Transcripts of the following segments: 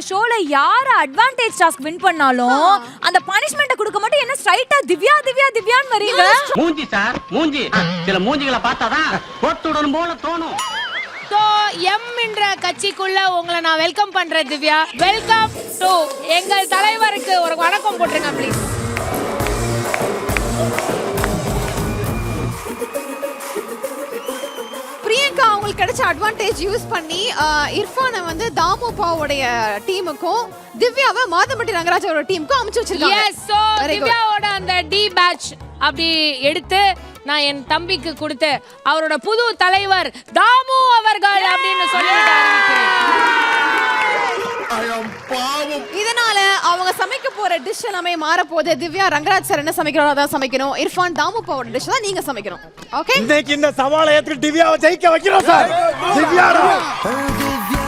இந்த ஷோல யார அட்வான்டேஜ் டாஸ்க் வின் பண்ணாலும் அந்த பனிஷ்மெண்ட்டை கொடுக்க மட்டும் என்ன ஸ்ட்ரைட்டா திவ்யா திவ்யா திவ்யான்னு வரீங்க? மூஞ்சி சார் மூஞ்சி. சில மூஞ்சிகளை பார்த்தாதான் போட்டுடணும் போல தோணும். ஸோ எம் என்ற கட்சிக்குள்ள உங்களை நான் வெல்கம் பண்றேன் திவ்யா. வெல்கம் டு எங்கள் தலைவருக்கு ஒரு வணக்கம் போட்டுருங்க ப்ளீஸ் அவங்களுக்கு கிடைச்ச அட்வான்டேஜ் யூஸ் பண்ணி இர்ஃபானை வந்து தாமுபாவுடைய டீமுக்கும் திவ்யாவை மாதம்பட்டி ரங்கராஜ் அவரோட டீமுக்கும் அமைச்சு வச்சிருக்காங்க எஸ். திவ்யாவோட அந்த டி பேட்ச் அப்படி எடுத்து நான் என் தம்பிக்கு கொடுத்து அவரோட புது தலைவர் தாமு அவர்கள் அப்படின்னு அறிவிக்கிறேன். இதனால அவங்க சமைக்க போற டிஷ் எல்லாமே மாற போகுது திவ்யா ரங்கராஜ் சார் என்ன சமைக்கிறோம் அதான் சமைக்கணும். இர்ஃபான் தாமுபாவோட டிஷ் தான் நீங்க சமைக்கணும். ஓகே இன்னைக்கு இந்த சவாலை ஏத்துக்கு திவ்யாவை ஜெயிக்க வைக்கிறோம் சார் திவ்யா திவ்யா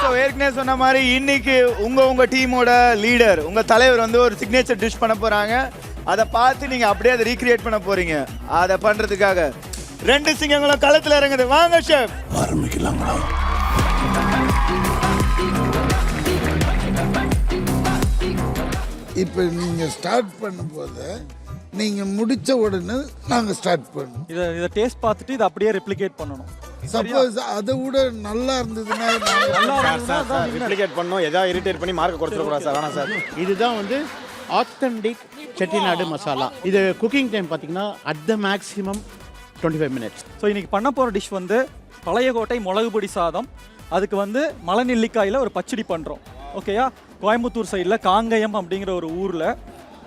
சோ ஏற்கனவே சொன்ன மாதிரி இன்னைக்கு உங்க உங்க டீமோட லீடர் உங்க தலைவர் வந்து ஒரு சிக்னேச்சர் டிஷ் பண்ண போறாங்க. அதை பார்த்து நீங்க அப்படியே அதை ரீக்ரியேட் பண்ண போறீங்க. அதை பண்றதுக்காக ரெண்டு சிங்கங்களும் களத்துல இறங்குது. வாங்க ஷெஃப் இப்போ நீங்கள் ஸ்டார்ட் பண்ணும்போது நீங்கள் முடிச்ச உடனே நாங்கள் ஸ்டார்ட் பண்ணுவோம் இதை இதை டேஸ்ட் பார்த்துட்டு இதை அப்படியே ரெப்ளிகேட் பண்ணணும். சப்போஸ் அதை விட நல்லா இருந்ததுன்னா நாங்க- ரிப்ளிகேட் பண்ணோம் ஏதாவது இரிட்டேட் பண்ணி மார்க் குறைச்சிடக்கூடாது சார். வேணாம் சார். இதுதான் வந்து ஆத்தென்டிக் செட்டிநாடு மசாலா. இது குக்கிங் டைம் பார்த்தீங்கன்னா at the maximum twenty five minutes so இன்னைக்கு பண்ண போகிற டிஷ் வந்து பழைய கோட்டை மிளகு பொடி சாதம். அதுக்கு வந்து மலை நெல்லிக்காயில் ஒரு பச்சடி பண்ணுறோம் ஓகேயா கோயம்புத்தூர் சைடில் காங்கயம் அப்படிங்கிற ஒரு ஊரில்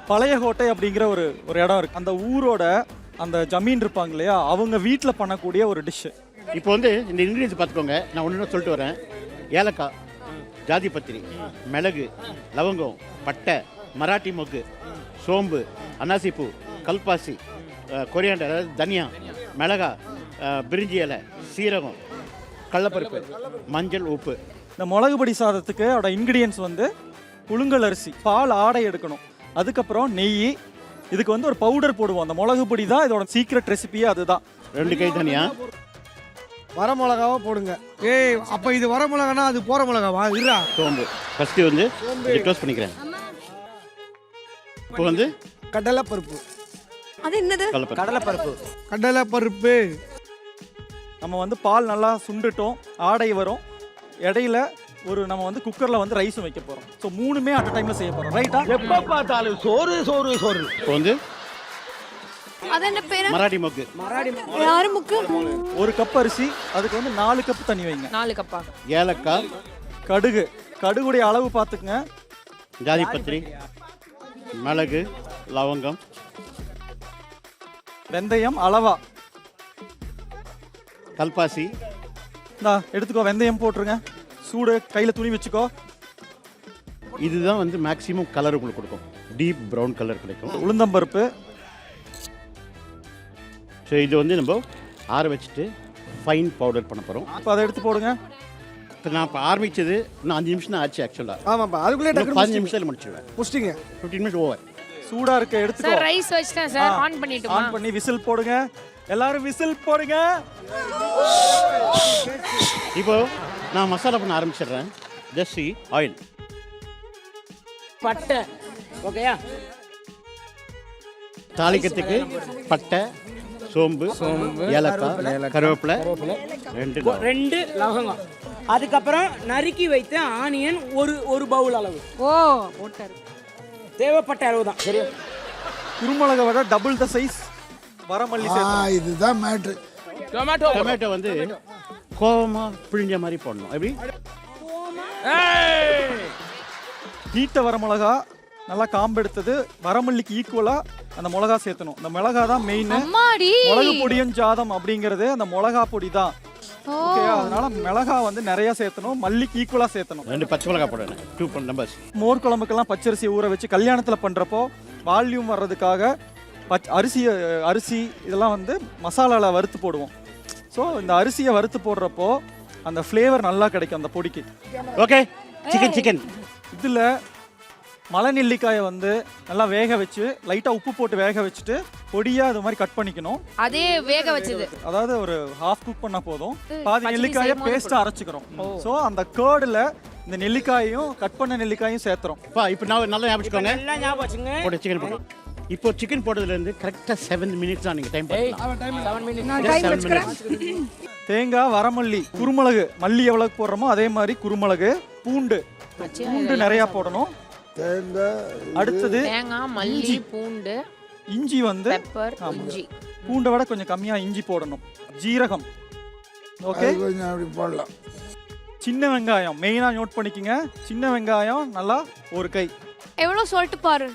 பழைய கோட்டை அப்படிங்கிற ஒரு ஒரு இடம் இருக்குது அந்த ஊரோட அந்த ஜமீன் இருப்பாங்க இல்லையா? அவங்க வீட்டில் பண்ணக்கூடிய ஒரு டிஷ்ஷு இப்போ வந்து இந்த இன்க்ரீடியன்ஸ் பார்த்துக்கோங்க. நான் ஒன்று சொல்லிட்டு வரேன். ஏலக்காய் ஜாதிபத்திரி மிளகு லவங்கம் பட்டை மராட்டி மொக்கு சோம்பு அன்னாசிப்பூ கல்பாசி கொரியாண்டர் அதாவது தனியா மிளகா பிரிஞ்சி இலை சீரகம் கடலப்பருப்பு மஞ்சள் உப்பு. இந்த மிளகு பொடி சாதத்துக்கு அதோட இன்க்ரீடியன்ஸ் வந்து புழுங்கல் அரிசி பால் ஆடை எடுக்கணும். அதுக்கப்புறம் நெய் இதுக்கு வந்து ஒரு பவுடர் போடுவோம். அந்த மிளகு பொடி தான் இதோட சீக்ரெட் ரெசிபியே அதுதான். ரெண்டு கை தனியா? வர மிளகாவா போடுங்க. ஏய் அப்ப இது வர மிளகானா அது போற மிளகாவா? இருடா. சோம்பு. ஃபஸ்ட்டு வந்து க்ளோஸ் பண்ணிக்கிறேன். இப்போ வந்து கடலை பருப்பு அது என்னது? கடலப்பருப்பு. கடலை பருப்பு நம்ம வந்து பால் நல்லா சுண்டுட்டோம் ஆடை வரும். இடையில ஒரு நம்ம வந்து குக்கரில் வந்து ரைஸும் வைக்க போகிறோம் ஸோ மூணுமே அட் டைமில் செய்ய போகிறோம் ரைட்டா எப்ப பார்த்தாலும் சோறு சோறு சோறு. இப்போ வந்து அது என்ன பேரு? மராட்டி மொக்கு. யாரு முக்கு? ஒரு கப் அரிசி அதுக்கு வந்து நாலு கப் தண்ணி வைங்க. நாலு கப்பா. ஏலக்காய். கடுகு. கடுகுடைய அளவு பார்த்துக்குங்க. ஜாதிபத்திரி மிளகு லவங்கம். வெந்தயம் அளவா. கல்பாசி. இந்தா எடுத்துக்கோ வெந்தயம் போட்டுருங்க. சூடு கையில் துணி வச்சுக்கோ. இதுதான் வந்து மேக்ஸிமம் கலர் உங்களுக்கு கொடுக்கும். டீப் ப்ரௌன் கலர் கிடைக்கும். உளுந்தம்பருப்பு ஸோ இது வந்து நம்ம ஆற வச்சுட்டு ஃபைன் பவுடர் பண்ண போகிறோம் இப்போ அதை எடுத்து போடுங்க. இப்போ நான் இப்போ ஆரம்பிச்சது இன்னும் அஞ்சு நிமிஷம் தான் ஆச்சு ஆக்சுவலாக ஆமாப்பா அதுக்குள்ளே இன்னும் பதினஞ்சு டக்கு நிமிஷத்தில் முடிச்சிடுவேன் முடிச்சிட்டீங்க ஃபிஃப்டீன் மினிட்ஸ் ஓவர் சூடா இருக்க எடுத்துக்கோ. சார் ரைஸ் வச்சிட்டேன் சார். ஆன் பண்ணிட்டுமா? ஆன் பண்ணி விசில் போடுங்க. எல்லாரும் விசில் போடுங்க. இப்போ நான் மசாலா பண்ண ஆரம்பிச்சிடுறேன். ஜஸ்ட் ஆயில் பட்டை. ஓகேயா? தாளிக்கிறதுக்கு பட்டை சோம்பு ஏலக்காய் கருவேப்பிலை. ரெண்டு. ரெண்டு லவங்கம். அதுக்கப்புறம் நறுக்கி வைத்த ஆனியன் ஒரு ஒரு பவுல் அளவு. ஓ போட்டாரு தேவைப்பட்ட அளவு தான் சரியா குருமிளகை விட டபுள் த சைஸ் வரமல்லி ஆ சேர்த்து. இதுதான் மேட்ரு டொமேட்டோ டொமேட்டோ வந்து கோவமா பிழிஞ்ச மாதிரி போடணும். எப்படி? நீட்ட வரமிளகா நல்லா காம்பெடுத்தது. வரமல்லிக்கு ஈக்குவலா அந்த மிளகா சேர்த்தணும். அந்த மிளகா தான் மெயின் அம்மாடி! மிளகு பொடியும் ஜாதம் அப்படிங்கிறது அந்த மிளகா பொடி தான். ஓகே அதனால மிளகா வந்து நிறைய சேர்த்தணும். மல்லிக்கு ஈக்குவலா சேர்த்தணும். ரெண்டு பச்சை மிளகாய் போடணும். டூ நம்பர்ஸ் மோர் குழம்புக்கெல்லாம் பச்சரிசி ஊற வச்சு கல்யாணத்துல பண்றப்போ வால்யூம் வர்றதுக்காக பச் அரிசி அரிசி இதெல்லாம் வந்து மசாலால வறுத்து போடுவோம். ஸோ இந்த அரிசியை வறுத்து போடுறப்போ அந்த ஃப்ளேவர் நல்லா கிடைக்கும் அந்த பொடிக்கு. ஓகே சிக்கன் சிக்கன் இதில் மலை நெல்லிக்காயை வந்து நல்லா வேக வச்சு லைட்டாக உப்பு போட்டு வேக வச்சுட்டு பொடியாக இது மாதிரி கட் பண்ணிக்கணும். அதே வேக வச்சது. அதாவது ஒரு ஹாஃப் குக் பண்ணா போதும். பாதி நெல்லிக்காயை பேஸ்ட்டாக அரைச்சிக்கிறோம். ஸோ அந்த கேர்டில் இந்த நெல்லிக்காயையும் கட் பண்ண நெல்லிக்காயும் சேர்த்துறோம். பா இப்போ நான் நல்லா ஞாபகம் இப்போ சிக்கன் போட்டதுலேருந்து கரெக்டாக செவன் மினிட்ஸ் தான் நீங்கள் டைம் தேங்காய் வரமல்லி குருமிளகு மல்லி எவ்வளவு போடுறோமோ அதே மாதிரி குருமிளகு பூண்டு பூண்டு நிறையா போடணும். தேங்காய் அடுத்தது தேங்காய் மல்லி பூண்டு இஞ்சி வந்து பெப்பர் ஆமா. இஞ்சி. பூண்டை விட கொஞ்சம் கம்மியாக இஞ்சி போடணும். ஜீரகம். ஓகே? அது கொஞ்சம் அப்படி போடலாம். சின்ன வெங்காயம். மெயினாக நோட் பண்ணிக்கங்க. சின்ன வெங்காயம் நல்லா ஒரு கை. எவ்வளவு சொல்லிட்டு பாரு.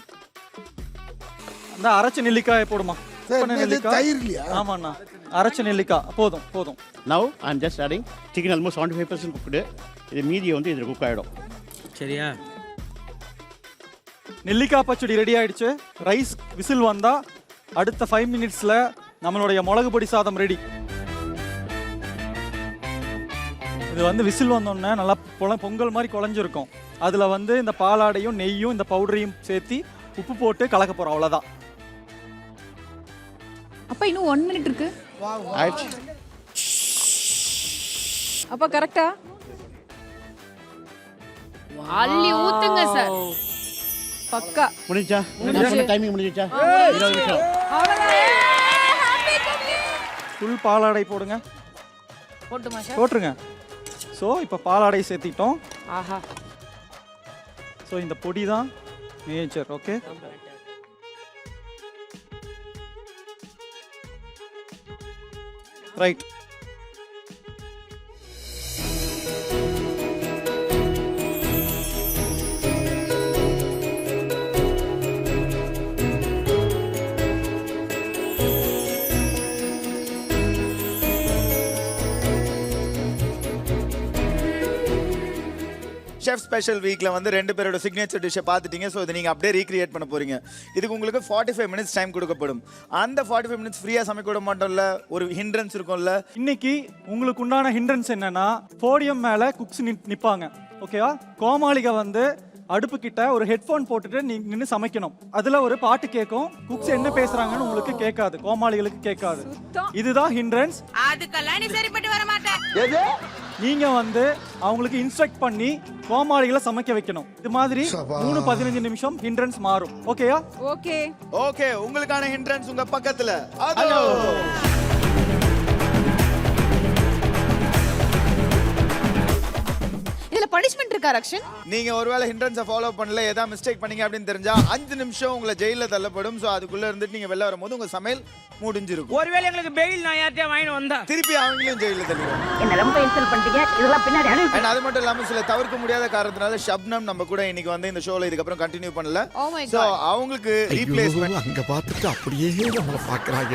அந்த அரைச்ச நெல்லிக்காயை போடுமா. சரி, பண்ண இது நெல்லிக்காய்? தயிர் இல்லையா? ஆமாண்ணா. அரைச்ச நெல்லிக்காய். போதும் போதும். Now I am just adding chicken almost seventy five percent cooked இது மீதியை வந்து இதில் குக் ஆகிடும் சரியா? நெல்லிக்காய் பச்சடி ரெடி ஆயிடுச்சு. ரைஸ் விசில் வந்தா அடுத்த ஃபைவ் மினிட்ஸ்ல நம்மளுடைய மிளகு பொடி சாதம் ரெடி இது வந்து விசில் வந்தோடனே நல்லா பொல- பொங்கல் மாதிரி குழஞ்சிருக்கும். அதில் வந்து இந்த பாலாடையும் நெய்யும் இந்த பவுடரையும் சேர்த்து உப்பு போட்டு கலக்க போகிறோம் அவ்வளோதான் அப்ப இன்னும் ஒன் மினிட் இருக்கு. ஆயிடுச்சு. அப்ப கரெக்டா அள்ளி ஊத்துங்க சார் பக்கா. முடிஞ்சா? டைமிங் முடிஞ்சிச்சா? இருபது நிமிஷம். ஃபுல் பாலாடை போடுங்க. போட்டுமா சார் போட்டுருங்க. ஸோ இப்போ பாலாடை சேர்த்திட்டோம். ஆஹா. ஸோ இந்த பொடி தான் major okay right chef special வீக்ல வந்து ரெண்டு பேரோட சிக்னேச்சர் டிஷ்ஷை பார்த்துட்டீங்க. ஸோ இதை நீங்கள் அப்படியே ரீக்ரியேட் பண்ண போறீங்க. இதுக்கு உங்களுக்கு ஃபார்ட்டி ஃபைவ் மினிட்ஸ் டைம் கொடுக்கப்படும். அந்த ஃபார்ட்டி ஃபைவ் மினிட்ஸ் ஃப்ரீயாக சமைக்க விட மாட்டோம்ல. ஒரு ஹிண்ட்ரன்ஸ் இருக்கும்ல. இன்னைக்கு உங்களுக்கு உண்டான ஹிண்ட்ரன்ஸ் என்னன்னா போடியம் மேல குக்ஸ் நிப்பாங்க. ஓகேவா கோமாளிக வந்து அடுப்பு கிட்ட ஒரு ஹெட்ஃபோன் போட்டுட்டு நீங்க நின்று சமைக்கணும். அதுல ஒரு பாட்டு கேட்கும் குக்ஸ் என்ன பேசுறாங்கன்னு உங்களுக்கு கேட்காது. கோமாளிகளுக்கு கேட்காது. இதுதான் ஹிண்ட்ரன்ஸ் அதுக்கெல்லாம் நீ சரிப்பட்டு வர மாட்டேன் நீங்க வந்து அவங்களுக்கு இன்ஸ்ட்ரக்ட் பண்ணி கோமாளிகளை சமைக்க வைக்கணும். இது மாதிரி. மூணு பதினஞ்சு நிமிஷம் ஹிண்ட்ரன்ஸ் மாறும். ஓகேயா ஓகே ஓகே உங்களுக்கான ஹிண்ட்ரன்ஸ் உங்க பக்கத்துல. அதோ பனிஷ்மெண்ட் இருக்கா ரக்ஷன் நீங்க ஒருவேளை ஹிண்ட்ரன்ஸை ஃபாலோ பண்ணல ஏதாவது மிஸ்டேக் பண்ணீங்க அப்படின்னு தெரிஞ்சா அஞ்சு நிமிஷம் உங்களை ஜெயில தள்ளப்படும். ஸோ அதுக்குள்ள இருந்துட்டு நீங்க வெளில வரும்போது உங்க சமையல் முடிஞ்சிருக்கும். ஒருவேளை எங்களுக்கு பெயில் நான் யார்கிட்டயா வாங்கிட்டு வந்தா? திருப்பி அவங்களையும் ஜெயில தள்ளிடுவோம். என்ன ரொம்ப இன்சல்ட் பண்ணிட்டீங்க? இதெல்லாம் பின்னாடி அனுப்பி அண்ட் அது மட்டும் இல்லாம சில தவிர்க்க முடியாத காரணத்தினால ஷப்னம் நம்ம கூட இன்னைக்கு வந்து இந்த ஷோல இதுக்கப்புறம் கண்டினியூ பண்ணல. Oh my so God. அவங்களுக்கு ரீப்ளேஸ்மெண்ட் அங்க பார்த்துட்டு அப்படியே நம்மளை பாக்குறாங்க